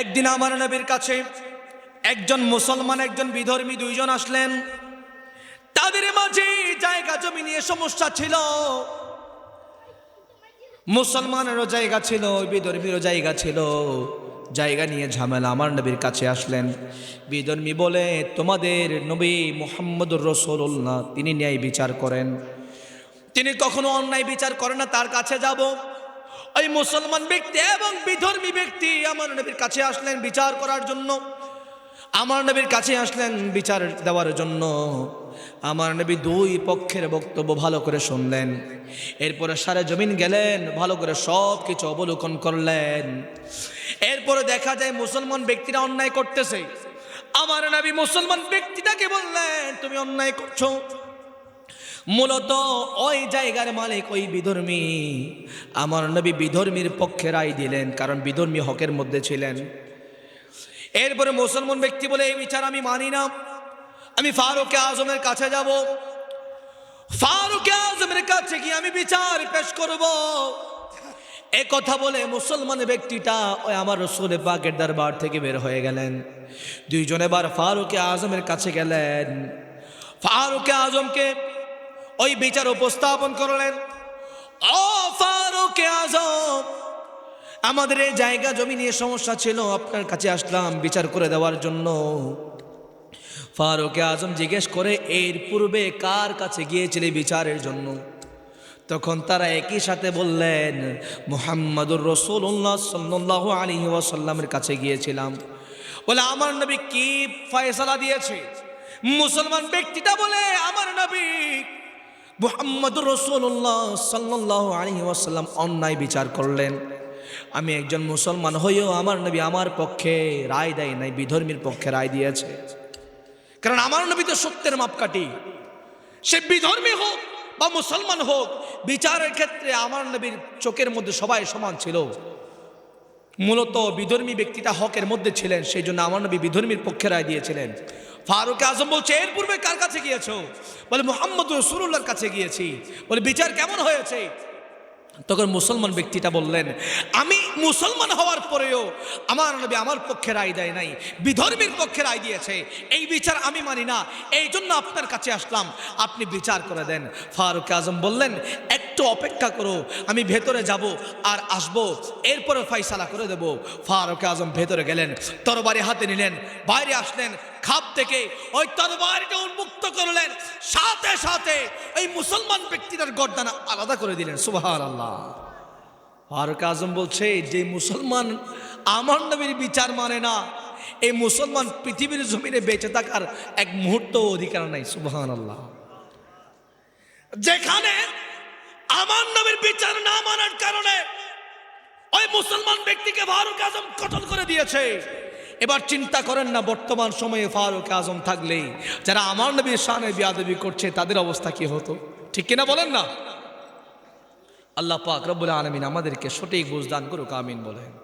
একদিন আমার নবীর কাছে একজন মুসলমান, একজন বিধর্মী দুইজন আসলেন। তাদের মাঝে জায়গা জমি নিয়ে সমস্যা ছিল। মুসলমানেরও জায়গা ছিল, বিধর্মীরও জায়গা ছিল। জায়গা নিয়ে ঝামেলা আমার নবীর কাছে আসলেন। বিধর্মী বলে, তোমাদের নবী মোহাম্মদুর রসুল্লাহ তিনি ন্যায় বিচার করেন। তিনি কখনো অন্যায় বিচার করেন না, তার কাছে যাব। ওই মুসলমান ব্যক্তি এবং বিধর্মী ব্যক্তি আমার নবীর কাছে আসলেন বিচার করার জন্য। আমার নবীর কাছে আসলেন বিচার দেওয়ার জন্য। আমার নবী দুই পক্ষের বক্তব্য ভালো করে শুনলেন। এরপরে সারে জমিন গেলেন, ভালো করে সব কিছু অবলোকন করলেন। এরপরে দেখা যায় মুসলমান ব্যক্তিরা অন্যায় করতেছে। আমার নবী মুসলমান ব্যক্তিটাকে বললেন, তুমি অন্যায় করছ। মূলত ওই জায়গার মালিক ওই বিধর্মী। আমার নবী বিধর্মীর পক্ষে রায় দিলেন, কারণ বিধর্মী হকের মধ্যে ছিলেন। এরপরে মুসলমান ব্যক্তি বলে, এই বিচার আমি মানি না। আমি ফারুক আজমের কাছে যাব। ফারুক আজমের কাছে গিয়ে আমি বিচার পেশ করব। এ কথা বলে মুসলমান ব্যক্তিটা ওই আমার রসুল পাকের দরবার থেকে বের হয়ে গেলেন। দুইজন এবার ফারুক আজমের কাছে গেলেন। ফারুক আজমকে ওই বিচার উপস্থাপন করলেন। ফারুক আজম, আমাদের এই জায়গা জমি নিয়ে সমস্যা ছিল, আপনার কাছে আসলাম বিচার করে দেওয়ার জন্য। ফারুক আজম জিজ্ঞেস করে, এর পূর্বে কার কাছে গিয়েছিলে বিচারের জন্য? তখন তারা একই সাথে বললেন, মুহাম্মাদুর রসুল্লাহ সাল্লাহ আলী ওয়াসাল্লামের কাছে গিয়েছিলাম। বলে, আমার নবী কি ফয়সালা দিয়েছে? মুসলমান ব্যক্তিটা বলে মুহাম্মদুর রসুল্লাহ সাল্লাহ আলী ওয়াসাল্লাম অন্যায় বিচার করলেন। আমি একজন মুসলমান হয়েও আমার নবী আমার পক্ষে রায় দেয় নাই, বিধর্মীর পক্ষে রায় দিয়েছে। কারণ আমার নবী তো সত্যের মাপকাঠি। সে বিধর্মী হোক বা মুসলমান হোক, বিচারের ক্ষেত্রে আমার নবীর চোখের মধ্যে সবাই সমান ছিল। মূলত বিধর্মী ব্যক্তিটা হকের মধ্যে ছিলেন সেই জন্য আমার নবী বিধর্মীর পক্ষে রায় দিয়েছিলেন। ফারুক আজম বলছে, এর পূর্বে কার কাছে গিয়েছো? বলে, মোহাম্মদ রসুল্লাহর কাছে গিয়েছি। বলে, বিচার কেমন হয়েছে? তখন মুসলমান ব্যক্তিটা বললেন, আমি মুসলমান হওয়ার পরেও আমার নবী আমার পক্ষে রায় দেয় নাই, বিধর্মীর পক্ষে রায় দিয়েছে। এই বিচার আমি মানি না এই জন্য আপনার কাছে আসলাম, আপনি বিচার করে দেন। ফারুক আজম বললেন একটু অপেক্ষা করো, আমি ভেতরে যাব আর আসব। এরপরে ফাইসালা করে দেব। ফারুক আজম ভেতরে গেলেন, তরবারি হাতে নিলেন, বাইরে আসলেন, খাপ থেকে ওই তরবারিটা উন্মুক্ত করলেন। সাথে সাথে ওই মুসলমান ব্যক্তিটার গর্দানা আলাদা করে দিলেন সুবাহ আল্লাহ ফারুক আজম বলছে, যে মুসলমান আমার নবীর বিচার মানে না, এই মুসলমান পৃথিবীর জমিনে বেঁচে থাকার এক মুহূর্ত অধিকার নাই সুবাহান আল্লাহ যেখানে আমার নবীর বিচার না মানার কারণে ওই মুসলমান ব্যক্তিকে ফারুক আজম কতল করে দিয়েছে। এবার চিন্তা করেন না, বর্তমান সময়ে ফারুক আজম থাকলে যারা আমার নবীর শানে বিয়াদবি করছে, তাদের অবস্থা কি হতো? ঠিক কিনা বলেন না? আল্লাহ পাক রব্বুল আলমিন আমাদেরকে সঠিক বুঝদান করুক, আমিন বলেন।